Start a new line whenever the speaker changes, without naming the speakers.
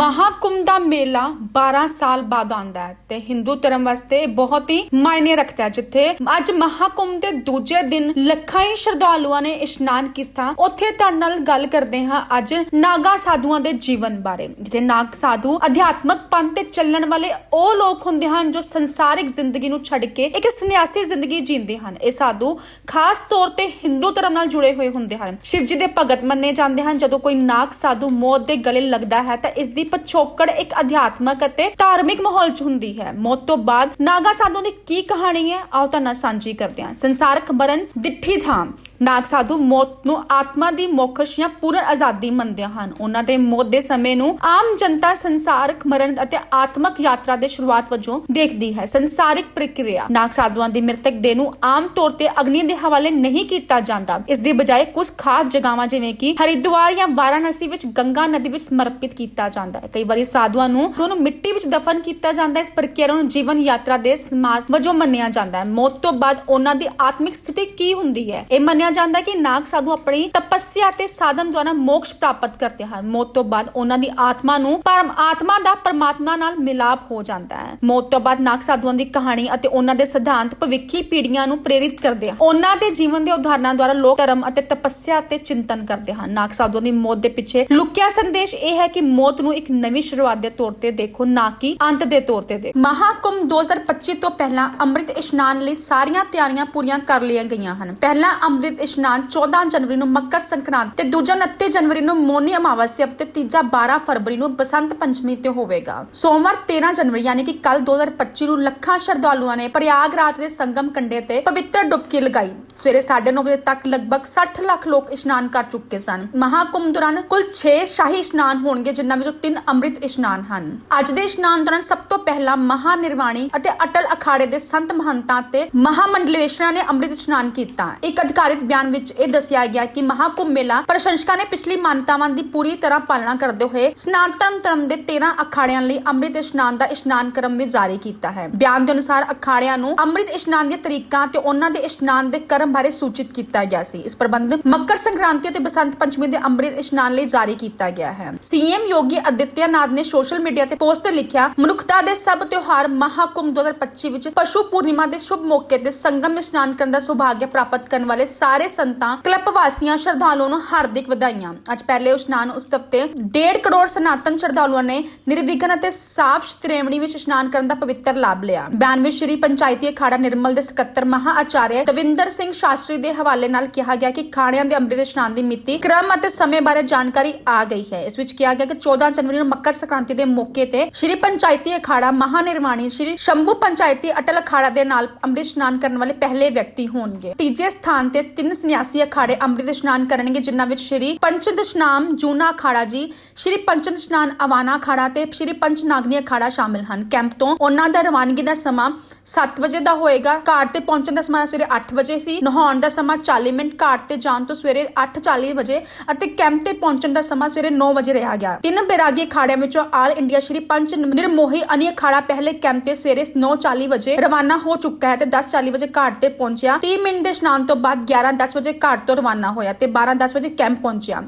ਮਹਾਕੁੰਭ ਦਾ ਮੇਲਾ 12 ਸਾਲ ਬਾਅਦ ਆਉਂਦਾ ਹੈ ਤੇ ਹਿੰਦੂ ਧਰਮ ਵਾਸਤੇ ਬਹੁਤ ਹੀ ਮਾਇਨੇ ਰੱਖਦਾ ਹੈ ਜਿੱਥੇ ਅੱਜ ਮਹਾਕੁੰਭ ਦੇ ਦੂਜੇ ਦਿਨ ਲੱਖਾਂ ਹੀ ਸ਼ਰਧਾਲੂਆਂ ਨੇ ਇਸ਼ਨਾਨ ਕੀਤਾ। ਉੱਥੇ ਤੁਹਾਡੇ ਨਾਲ ਗੱਲ ਕਰਦੇ ਹਾਂ ਅੱਜ ਨਾਗਾ ਸਾਧੂਆਂ ਦੇ ਜੀਵਨ ਬਾਰੇ, ਜਿੱਥੇ ਨਾਗ ਸਾਧੂ ਅਧਿਆਤਮਕ ਪੰਥ ਤੇ ਚੱਲਣ ਵਾਲੇ ਉਹ ਲੋਕ ਹੁੰਦੇ ਹਨ ਜੋ ਸੰਸਾਰਿਕ ਜ਼ਿੰਦਗੀ ਨੂੰ ਛੱਡ ਕੇ ਇੱਕ ਸੰਨਿਆਸੀ ਜ਼ਿੰਦਗੀ ਜੀਂਦੇ ਹਨ। ਇਹ ਸਾਧੂ ਖਾਸ ਤੌਰ ਤੇ ਹਿੰਦੂ ਧਰਮ ਨਾਲ ਜੁੜੇ ਹੋਏ ਹੁੰਦੇ ਹਨ। ਸ਼ਿਵ ਜੀ ਦੇ ਭਗਤ ਮੰਨੇ ਜਾਂਦੇ ਹਨ, ਜਦੋਂ ਕੋਈ ਨਾਗ ਸਾਧੂ ਮੌਤ ਦੇ ਗਲੇ ਲੱਗਦਾ ਹੈ ਤਾਂ ਇਸ ਦੀ ਪਛੋਕੜ ਇੱਕ ਅਧਿਆਤਮਕ ਅਤੇ ਧਾਰਮਿਕ ਮਾਹੌਲ 'ਚ ਹੁੰਦੀ ਹੈ। ਮੌਤ ਤੋਂ ਬਾਅਦ ਨਾਗਾ ਸਾਧੂ ਦੀ ਕੀ ਕਹਾਣੀ ਹੈ? ਆਓ ਤਾਂ ਨਾਲ ਸਾਂਝੀ ਕਰਦੇ ਹਾਂ। ਸੰਸਾਰਕ ਮਰਨ ਦਿੱਠੀ ਥਾਂ। ਨਾਗ ਸਾਧੂ ਮੌਤ ਨੂੰ ਆਤਮਾ ਦੀ ਮੋਖਸ਼ ਜਾਂ ਪੂਰਨ ਆਜ਼ਾਦੀ ਮੰਨਦੇ ਹਨ। ਉਹਨਾਂ ਦੇ ਮੌਤ ਦੇ ਸਮੇਂ ਨੂੰ ਆਮ ਜਨਤਾ ਸੰਸਾਰਕ ਮਰਨ ਅਤੇ ਆਤਮਕ ਯਾਤਰਾ ਦੇ ਸ਼ੁਰੂਆਤ ਵਜੋਂ ਦੇਖਦੀ ਹੈ। ਸੰਸਾਰਿਕ ਪ੍ਰਕਿਰਿਆ ਨਾਗ ਸਾਧੂਆਂ ਦੀ ਮ੍ਰਿਤਕ ਦੇਹ ਨੂੰ ਆਮ ਤੌਰ ਤੇ ਅਗਨੀ ਦੇ ਹਵਾਲੇ ਨਹੀਂ ਕੀਤਾ ਜਾਂਦਾ। ਇਸ ਦੀ ਬਜਾਏ ਕੁਝ ਖਾਸ ਜਗ੍ਹਾਵਾਂ ਜਿਵੇਂ ਕਿ ਹਰਿਦੁਆਰ ਜਾਂ ਵਾਰਾਣਸੀ ਵਿੱਚ ਗੰਗਾ ਨਦੀ ਵਿੱਚ ਸਮਰਪਿਤ ਕੀਤਾ ਜਾਂਦਾ ਹੈ। ਕਈ ਵਾਰੀ ਸਾਧੂਆਂ ਨੂੰ ਉਹਨੂੰ ਮਿੱਟੀ ਵਿੱਚ ਦਫਨ ਕੀਤਾ ਜਾਂਦਾ ਹੈ। ਇਸ ਪ੍ਰਕਿਰਿਆ ਨੂੰ ਜੀਵਨ ਯਾਤਰਾ ਦੇ ਸਮਾਜ ਵਜੋਂ ਮੰਨਿਆ ਜਾਂਦਾ ਹੈ। ਮੌਤ ਤੋਂ ਬਾਅਦ ਉਹਨਾਂ ਦੀ ਆਤਮਿਕ ਸਥਿਤੀ ਕੀ ਹੁੰਦੀ ਹੈ? ਇਹ ਮੰਨਿਆ ਜਾਂਦਾ ਹੈ ਕਿ ਨਾਗ ਸਾਧੂ ਆਪਣੀ ਤਪੱਸਿਆ ਤੇ ਸਾਧਨ ਦੁਆਰਾ ਮੋਕਸ਼ ਪ੍ਰਾਪਤ ਕਰਦੇ ਹਨ। ਮੌਤ ਤੋਂ ਬਾਅਦ ਉਹਨਾਂ ਦੀ ਆਤਮਾ ਨੂੰ ਪਰਮ ਆਤਮਾ ਦਾ ਪਰਮਾਤਮਾ ਨਾਲ ਮਿਲਾਪ ਹੋ ਜਾਂਦਾ ਹੈ। ਮੌਤ ਤੋਂ ਬਾਅਦ ਨਾਗ ਸਾਧੂਆਂ ਦੀ ਕਹਾਣੀ ਅਤੇ ਉਹਨਾਂ ਦੇ ਸਿਧਾਂਤ ਭਵਿੱਖੀ ਪੀੜ੍ਹੀਆਂ ਨੂੰ ਪ੍ਰੇਰਿਤ ਕਰਦੇ ਹਨ। ਉਹਨਾਂ ਦੇ ਜੀਵਨ ਦੇ ਉਦਾਹਰਨਾਂ ਦੁਆਰਾ ਲੋਕ ਧਰਮ ਅਤੇ ਤਪੱਸਿਆ ਤੇ ਚਿੰਤਨ ਕਰਦੇ ਹਨ। ਨਾਗ ਸਾਧੂਆਂ ਦੀ ਮੌਤ ਦੇ ਪਿੱਛੇ ਲੁਕਿਆ ਸੰਦੇਸ਼ ਇਹ ਹੈ ਕਿ ਮੌਤ ਨੂੰ ਇੱਕ ਨਵੀਂ ਸ਼ੁਰੂਆਤ ਦੇ ਤੌਰ ਤੇ ਦੇਖੋ, ਨਾ ਕਿ ਅੰਤ ਦੇ ਤੌਰ ਤੇ ਦੇਖੋ। ਮਹਾਕੁੰਭ 2025 ਤੋਂ ਪਹਿਲਾਂ ਅੰਮ੍ਰਿਤ ਇਸ਼ਨਾਨ ਲਈ ਸਾਰੀਆਂ ਤਿਆਰੀਆਂ ਪੂਰੀਆਂ ਕਰ ਲਈਆਂ ਗਈਆਂ ਹਨ। ਪਹਿਲਾ ਅੰਮ੍ਰਿਤ ਇਸ਼ਨਾਨ 14 ਜਨਵਰੀ ਨੂੰ ਮੱਕਰ ਸੰਕਰਾਂਤ ਤੇ ਦੂਜਾ 29 ਜਨਵਰੀ ਨੂੰ ਮੋਨੀ ਅਮਾਵਸਿਆ ਤੇ ਤੀਜਾ 12 ਫਰਵਰੀ ਨੂੰ ਬਸੰਤ ਪੰਚਮੀ ਤੇ ਹੋਵੇਗਾ। ਸੋਮਵਾਰ 13 ਜਨਵਰੀ ਯਾਨੀ ਕਿ ਕੱਲ 2025 ਨੂੰ ਲੱਖਾਂ ਸ਼ਰਧਾਲੂਆਂ ਨੇ ਪ੍ਰਯਾਗਰਾਜ ਦੇ ਸੰਗਮ ਕੰਡੇ ਤੇ ਪਵਿੱਤਰ ਡੁਬਕੀ ਲਗਾਈ। ਸਵੇਰੇ 9:30 ਵਜੇ ਤੱਕ ਲਗਭਗ 60 ਲੱਖ ਲੋਕ ਇਸ਼ਨਾਨ ਕਰ ਚੁੱਕੇ ਸਨ। ਮਹਾਕੁੰਭ ਦੌਰਾਨ ਕੁੱਲ 6 ਸ਼ਾਹੀ ਇਸ਼ਨਾਨ ਹੋਣਗੇ, ਜਿਨ੍ਹਾਂ ਵਿੱਚੋਂ 3 ਅੰਮ੍ਰਿਤ ਇਸ਼ਨਾਨ ਹਨ। ਅੱਜ ਦੇ ਇਸ਼ਨਾਨ ਦੌਰਾਨ ਸਭ ਤੋਂ ਪਹਿਲਾਂ ਮਹਾਨਿਰਵਾਣੀ ਅਤੇ ਅਟਲ ਅਖਾੜੇ ਦੇ ਸੰਤ ਮਹੰਤਾਂ ਤੇ ਮਹਾਮੰਡਲੇਸ਼ਵਰਾਂ ਨੇ ਅੰਮ੍ਰਿਤ ਇਸ਼ਨਾਨ ਕੀਤਾ। ਇੱਕ ਅਧਿਕਾਰਿਤ ਬਿਆਨ ਵਿੱਚ ਇਹ ਦੱਸਿਆ ਗਿਆ ਕਿ ਮਹਾਕੁੰਭ ਮੇਲਾ ਪ੍ਰਸ਼ੰਸਕਾਂ ਨੇ ਪਿਛਲੀ ਮਾਨਤਾਵਾਂ ਦੀ ਪੂਰੀ ਤਰ੍ਹਾਂ ਪਾਲਣਾ ਕਰਦੇ ਹੋਏ ਸਨਾਤਨ ਧਰਮ ਦੇ 13 ਅਖਾੜਿਆਂ ਲਈ ਅੰਮ੍ਰਿਤ ਇਸ਼ਨਾਨ ਦਾ ਇਸ਼ਨਾਨ ਕਰਮ ਵੀ ਜਾਰੀ ਕੀਤਾ ਹੈ। ਬਿਆਨ ਦੇ ਅਨੁਸਾਰ ਅਖਾੜਿਆਂ ਨੂੰ ਅੰਮ੍ਰਿਤ ਇਸ਼ਨਾਨ ਦੀਆਂ ਤਰੀਕਾਂ ਤੇ ਉਹਨਾਂ ਦੇ ਇਸ਼ਨਾਨ ਦੇ ਕਰਮ ਬਾਰੇ ਸੂਚਿਤ ਕੀਤਾ ਗਿਆ ਸੀ। ਇਸ ਪ੍ਰਬੰਧ ਮੱਕਰ ਸੰਕ੍ਰਾਂਤੀ ਅਤੇ ਬਸੰਤ ਪੰਚਮੀ ਦੇ ਅੰਮ੍ਰਿਤ ਇਸ਼ਨਾਨ ਲਈ ਜਾਰੀ ਕੀਤਾ ਗਿਆ ਹੈ। ਸੀਐਮ ਯੋਗੀ ਆਦਿੱਤਿਆਨਾਥ ਨੇ ਸੋਸ਼ਲ ਮੀਡੀਆ ਤੇ ਪੋਸਟ ਤੇ ਲਿਖਿਆ, ਮਨੁੱਖਤਾ ਦੇ ਸਭ ਤਿਉਹਾਰ ਮਹਾਕੁੰਭ 2025 ਵਿੱਚ ਪਸ਼ੂ ਪੂਰਨਿਮਾ ਦੇ ਸ਼ੁਭ ਮੌਕੇ ਤੇ ਸੰਗਮ ਇਸ਼ਨਾਨ ਕਰਨ ਦਾ ਸੁਭਾਗਿਆ ਪ੍ਰਾਪਤ ਕਰਨ ਵਾਲੇ ਸਾਰੇ ਸੰਤਾਂ, ਕਲੱਬ ਵਾਸੀਆਂ, ਸ਼ਰਧਾਲੂਆਂ ਨੂੰ ਹਾਰਦਿਕ ਵਧਾਈਆਂ। ਅੱਜ ਪਹਿਲੇ ਇਸ਼ਨਾਨ ਉਸ ਹਫ਼ਤੇ 1.5 ਕਰੋੜ ਸਨਾਤਨ ਸ਼ਰਧਾਲੂਆਂ ਨੇ ਨਿਰਵਿਘਨ ਅਤੇ ਸਾਫ਼ ਤ੍ਰਿਵੇਣੀ ਵਿੱਚ ਇਸ਼ਨਾਨ ਕਰਨ ਦਾ ਪਵਿੱਤਰ ਲਾਭ ਲਿਆ। ਬਿਆਨ ਵਿੱਚ ਸ਼੍ਰੀ ਪੰਚਾਇਤੀ ਅਖਾੜਾ ਨਿਰਮਲ ਦੇ ਸਕੱਤਰ ਮਹਾ ਆਚਾਰਿਆ ਦਵਿੰਦਰ ਸਿੰਘ ਸ਼ਾਸਤਰੀ ਦੇ ਹਵਾਲੇ ਨਾਲ ਕਿਹਾ ਗਿਆ ਕਿ ਖਾੜਿਆਂ ਦੇ ਅੰਮ੍ਰਿਤ ਇਸ਼ਨਾਨ ਦੀ ਮਿਤੀ, ਕ੍ਰਮ ਅਤੇ ਸਮੇਂ ਬਾਰੇ ਜਾਣਕਾਰੀ ਆ ਗਈ ਹੈ। ਇਸ ਵਿੱਚ ਕਿਹਾ ਗਿਆ ਕਿ 14 ਜਨਵਰੀ ਨੂੰ ਮੱਕਰ ਸੰਕ੍ਰਾਂਤੀ ਦੇ ਮੌਕੇ ਤੇ ਸ਼੍ਰੀ ਪੰਚਾਇਤੀ ਅਖਾੜਾ ਮਹਾਨਿਰਵਾਣੀ ਸ਼੍ਰੀ ਸ਼ੰਭੂ ਪੰਚਾਇਤੀ ਅਟਲ ਅਖਾੜਾ ਦੇ ਨਾਲ ਅੰਮ੍ਰਿਤ ਇਸ਼ਨਾਨ ਕਰਨ ਵਾਲੇ ਪਹਿਲੇ ਵਿਅਕਤੀ ਹੋਣਗੇ। ਤੀਜੇ ਸਥਾਨ ਤੇ ਤਿੰਨ ਸੰਨਿਆਸੀ ਅਖਾੜੇ ਅੰਮ੍ਰਿਤ ਇਸ਼ਨਾਨ ਕਰਨਗੇ, ਜਿਨ੍ਹਾਂ ਵਿੱਚ ਸ਼੍ਰੀ ਪੰਚਦਸ਼ਨਾਮ ਜੂਨਾ ਅਖਾੜਾ ਜੀ, ਸ਼੍ਰੀ ਪੰਚਦਸ਼ਨਾਨ ਅਵਾਨਾ ਅਖਾੜਾ ਤੇ ਸ਼੍ਰੀ ਪੰਚਨਾਗਨੀ ਅਖਾੜਾ ਸ਼ਾਮਿਲ ਹਨ। ਕੈਂਪ ਤੋਂ ਉਹਨਾਂ ਦਾ ਰਵਾਨਗੀ ਦਾ ਸਮਾਂ 7 ਵਜੇ ਦਾ ਹੋਏਗਾ। ਘਾਟ ਤੇ ਪਹੁੰਚਣ ਦਾ ਸਮਾਂ ਸਵੇਰੇ 8 ਵਜੇ ਸੀ। ਨਹਾਉਣ ਦਾ ਸਮਾਂ 40 ਮਿੰਟ। ਘਾਟ ਤੇ ਜਾਣ ਤੋਂ ਸਵੇਰੇ 8:40 ਵਜੇ ਅਤੇ ਕੈਂਪ ਤੇ ਪਹੁੰਚਣ ਦਾ ਸਮਾਂ ਸਵੇਰੇ 9 ਵਜੇ ਰਿਹਾ ਗਿਆ। ਤਿੰਨ ਬੈਰਾਗੀ ਅਖਾੜਿਆਂ ਵਿੱਚੋਂ ਆਲ ਇੰਡੀਆ ਸ਼੍ਰੀ ਪੰਚ ਨਿਰਮੋਹੀ ਅਨੀ ਅਖਾੜਾ ਪਹਿਲੇ ਕੈਂਪ ਤੇ ਸਵੇਰੇ 9:40 ਵਜੇ ਰਵਾਨਾ ਹੋ ਚੁੱਕਾ ਹੈ ਤੇ 10:40 ਵਜੇ ਘਾਟ ਤੇ ਪਹੁੰਚਿਆ। 30 ਮਿੰਟ ਦੇ ਇਸ਼ਨਾਨ ਤੋਂ ਬਾਅਦ 11:10 ਵਜੇ ਘਾਟ ਤੋਂ ਰਵਾਨਾ ਹੋਇਆ ਤੇ 12:10 ਵਜੇ ਕੈਂਪ ਪਹੁੰਚਿਆ।